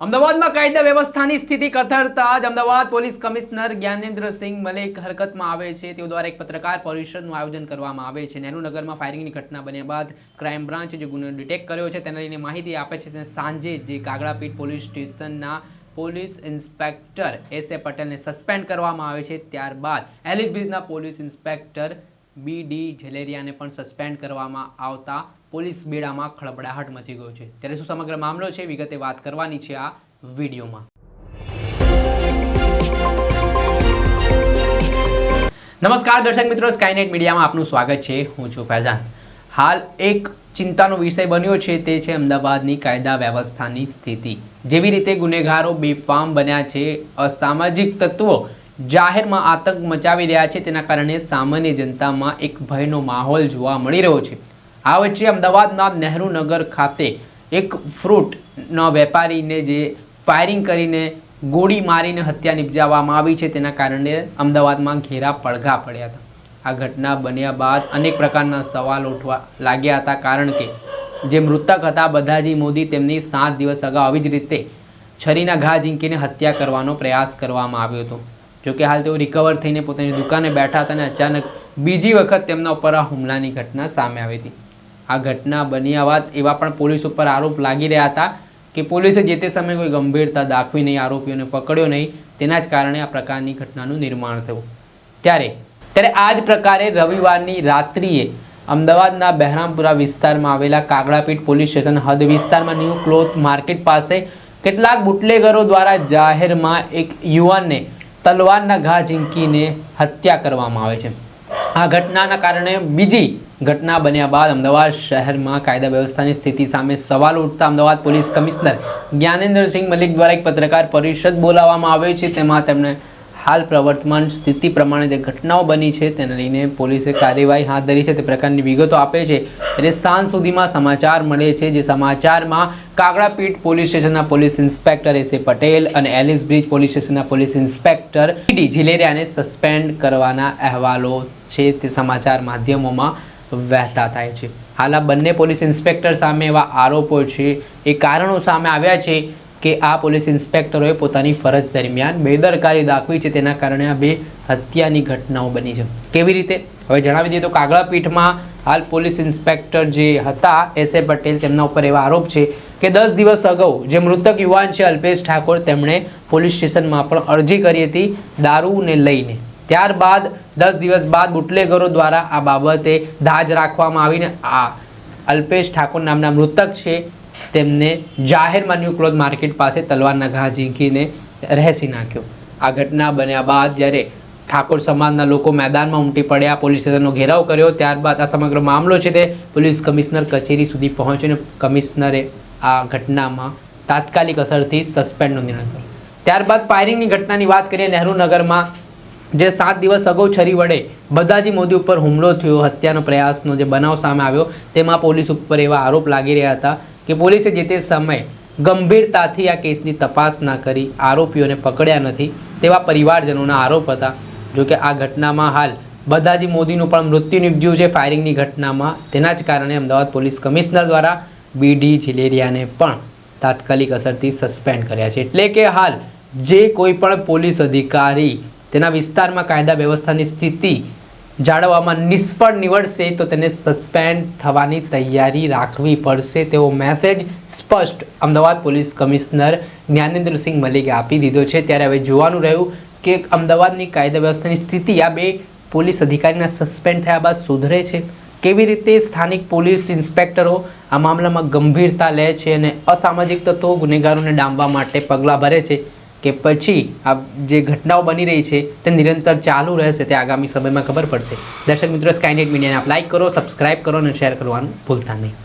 અમદાવાદમાં કાયદા વ્યવસ્થાની સ્થિતિ કથળતા જ અમદાવાદ પોલીસ કમિશનર જ્ઞાનેન્દ્રસિંહ મલેક હરકતમાં આવે છે. તેઓ દ્વારા એક પત્રકાર પરિષદનું આયોજન કરવામાં આવે છે. નહેરુનગરમાં ફાયરિંગની ઘટના બન્યા બાદ ક્રાઇમ બ્રાન્ચે જે ગુનો ડિટેક્ટ કર્યો છે, તેને લઈને માહિતી આપે છે. તેને સાંજે જે કાગડાપીઠ પોલીસ સ્ટેશનના પોલીસ ઇન્સ્પેક્ટર એસ એ પટેલને સસ્પેન્ડ કરવામાં આવે છે. ત્યારબાદ એલિસ બ્રિજના પોલીસ ઇન્સ્પેક્ટર બી ડી ઝલેરિયાને પણ સસ્પેન્ડ કરવામાં આવતા પોલીસ બેડામાં ખળબડાહટ મચી ગયો છે. ત્યારે શું સમગ્ર મામલો છે? વિગતે વાત કરવાની છે આ વિડીયોમાં. નમસ્કાર દર્શક મિત્રો સ્કાયનેટ મીડિયામાં આપનું સ્વાગત છે. હું છું ફૈઝાન. હાલ એક ચિંતાનો વિષય બન્યો છે, તે છે અમદાવાદની કાયદા વ્યવસ્થાની સ્થિતિ. જેવી રીતે ગુનેગારો બેફામ બન્યા છે, અસામાજિક તત્વો જાહેરમાં આતંક મચાવી રહ્યા છે. તેના કારણે સામાન્ય જનતામાં એક ભયનો માહોલ જોવા મળી રહ્યો છે. આ વચ્ચે અમદાવાદના નહેરુનગર ખાતે એક ફ્રૂટના વેપારીને જે ફાયરિંગ કરીને ગોળી મારીને હત્યા નિપજાવવામાં આવી છે. તેના કારણે અમદાવાદમાં ઘેરા પડઘા પડ્યા હતા. આ ઘટના બન્યા બાદ અનેક પ્રકારના સવાલ ઉઠવા લાગ્યા હતા. કારણ કે જે મૃતક હતા બધાજી મોદી તેમની સાત દિવસ અગાઉ આવી જ રીતે છરીના ઘા ઝીંકીને હત્યા કરવાનો પ્રયાસ કરવામાં આવ્યો હતો. જોકે હાલ તેઓ રિકવર થઈને પોતાની દુકાને બેઠા હતા અને અચાનક બીજી વખત તેમના ઉપર આ હુમલાની ઘટના સામે આવી હતી. આ ઘટના બન્યા બાદ એવા પણ પોલીસ ઉપર આરોપ લાગી રહ્યા હતા કે પોલીસે જે તે સમયે કોઈ ગંભીરતા દાખવી નહીં આરોપીઓને પકડ્યો નહીં, તેના જ કારણે આ પ્રકારની ઘટનાનું નિર્માણ થયું. ત્યારે ત્યારે આ જ પ્રકારે રવિવારની રાત્રિએ અમદાવાદના બહેરામપુરા વિસ્તારમાં આવેલા કાગડાપીઠ પોલીસ સ્ટેશન હદ વિસ્તારમાં ન્યૂ ક્લોથ માર્કેટ પાસે કેટલાક બુટલેગરો દ્વારા જાહેરમાં એક યુવાનને તલવારના ઘા ઝીંકીને હત્યા કરવામાં આવે છે. આ ઘટનાના કારણે બીજી ઘટના બન્યા બાદ અમદાવાદ શહેરમાં કાયદા વ્યવસ્થાની સ્થિતિ સામે સવાલ ઉઠતા અમદાવાદ પોલીસ કમિશનર જ્ઞાનેન્દ્રસિંહ મલિક દ્વારા એક પત્રકાર પરિષદ બોલાવવામાં આવે છે. તેમાં તેમણે હાલ પ્રવર્તમાન સ્થિતિ પ્રમાણે જે ઘટનાઓ બની છે, તેને લઈને પોલીસે કાર્યવાહી હાથ ધરી છે, તે પ્રકારની વિગતો આપે છે. એટલે સાંજ સુધીમાં સમાચાર મળે છે, જે સમાચારમાં કાગડાપીઠ પોલીસ સ્ટેશનના પોલીસ ઇન્સ્પેક્ટર એસ પટેલ અને એલિસ બ્રિજ પોલીસ સ્ટેશનના પોલીસ ઇન્સ્પેક્ટર ડી ઝિલેરિયાને સસ્પેન્ડ કરવાના અહેવાલો છે, તે સમાચાર માધ્યમોમાં વહેતા થાય છે. હાલ આ બંને પોલીસ ઇન્સ્પેક્ટર સામે એવા આરોપો છે, એ કારણો સામે આવ્યા છે કે આ પોલીસ ઇન્સ્પેક્ટરોએ પોતાની ફરજ દરમિયાન બેદરકારી દાખવી છે. તેના કારણે આ બે હત્યાની ઘટનાઓ બની છે. કેવી રીતે? હવે જણાવી દઈએ તો કાગડા પીઠમાં હાલ પોલીસ ઇન્સ્પેક્ટર જે હતા, એસ એ પટેલ, તેમના ઉપર એવા આરોપ છે કે દસ દિવસ અગાઉ જે મૃતક યુવાન છે અલ્પેશ ઠાકોર, તેમણે પોલીસ સ્ટેશનમાં પણ અરજી કરી હતી દારૂને લઈને. ત્યારબાદ દસ દિવસ બાદ બુટલેગરો દ્વારા આ બાબતે દાજ રાખવામાં આવીને આ અલ્પેશ ઠાકોર નામના મૃતક છે તેમને જાહેરમાં ન્યૂ ક્લોથ માર્કેટ પાસે તલવારના ઘા ઝીંકીને રહેસી નાખ્યો. આ ઘટના બન્યા બાદ જ્યારે ઠાકોર સમાજના લોકો મેદાનમાં ઉમટી પડ્યા, પોલીસ સ્ટેશનનો ઘેરાવ કર્યો, ત્યારબાદ આ સમગ્ર મામલો છે તે પોલીસ કમિશનર કચેરી સુધી પહોંચીને કમિશનરે આ ઘટનામાં તાત્કાલિક અસરથી સસ્પેન્ડનો નિર્ણય કર્યો. ત્યારબાદ ફાયરિંગની ઘટનાની વાત કરીએ નહેરુનગરમાં જે સાત દિવસ અગાઉ છરી વડે બધાજી મોદી ઉપર હુમલો થયો, હત્યાનો પ્રયાસનો જે બનાવ સામે આવ્યો, તેમાં પોલીસ ઉપર એવા આરોપ લાગી રહ્યા હતા કે પોલીસે જે તે સમયે ગંભીરતાથી આ કેસની તપાસ ના કરી, આરોપીઓને પકડ્યા નથી તેવા પરિવારજનોના આરોપ હતા. જોકે આ ઘટનામાં હાલ બધાજી મોદીનું પણ મૃત્યુ નિપજ્યું છે ફાયરિંગની ઘટનામાં. તેના જ કારણે અમદાવાદ પોલીસ કમિશનર દ્વારા બીડી જિલેરિયાને પણ તાત્કાલિક અસરથી સસ્પેન્ડ કર્યા છે. એટલે કે હાલ જે કોઈ પણ પોલીસ અધિકારી તેના વિસ્તારમાં કાયદા વ્યવસ્થાની સ્થિતિ જાળવવામાં નિષ્ફળ નીવડશે તો તેને સસ્પેન્ડ થવાની તૈયારી રાખવી પડશે, તેવો મેસેજ સ્પષ્ટ અમદાવાદ પોલીસ કમિશનર જ્ઞાનેન્દ્રસિંહ મલિકે આપી દીધો છે. ત્યારે હવે જોવાનું રહ્યું કે અમદાવાદની કાયદા વ્યવસ્થાની સ્થિતિ આ બે પોલીસ અધિકારીના સસ્પેન્ડ થયા બાદ સુધરે છે. કેવી રીતે સ્થાનિક પોલીસ ઇન્સ્પેક્ટરો આ મામલામાં ગંભીરતા લે છે અને અસામાજિક તત્વો ગુનેગારોને ડામવા માટે પગલાં ભરે છે? કે પછી આ જે ઘટનાઓ બની રહી છે તે નિરંતર ચાલુ રહેશે તે આગામી સમયમાં ખબર પડશે. દર્શક મિત્રો સ્કાયનેટ મીડિયાને આપ લાઇક કરો સબસ્ક્રાઇબ કરો અને શેર કરવાનું ભૂલતા નહીં.